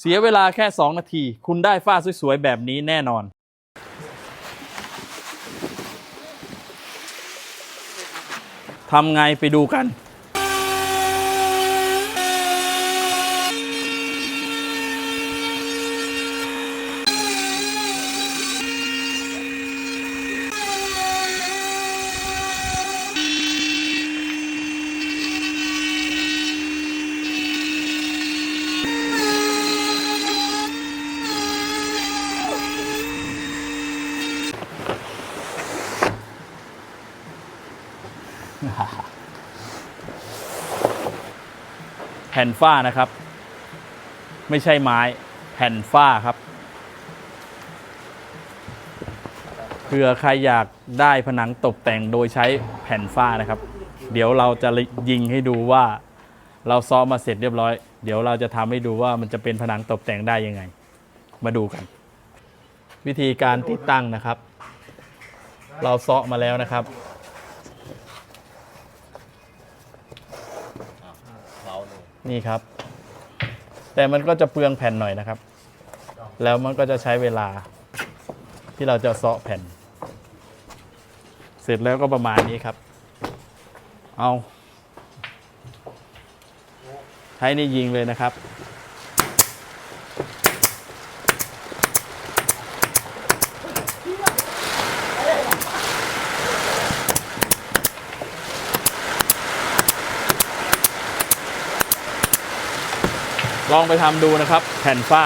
เสียเวลาแค่ 2 นาที คุณได้ฝ้าสวยๆ แบบนี้แน่นอน ทำไงไปดูกัน แผ่นฝ้านะครับ ไม่ใช่ไม้ แผ่นฝ้าครับเผื่อใครอยากได้ผนังตกแต่งโดยใช้แผ่นฝ้านะครับ เดี๋ยวเราจะยิงให้ดูว่า เราซ้อมมาเสร็จเรียบร้อย เดี๋ยวเราจะทำให้ดูว่ามันจะเป็นผนังตกแต่งได้ยังไง มาดูกัน วิธีการติดตั้งนะครับ เราซ้อมาแล้วนะครับ นี่ครับ แต่มันก็จะเปลืองแผ่นหน่อยนะครับ แล้วมันก็จะใช้เวลาที่เราจะเซาะแผ่น เสร็จแล้วก็ประมาณนี้ครับ เอาใช้นี่ยิงเลยนะครับ ลองไปทำดูนะครับแผ่นฝ้า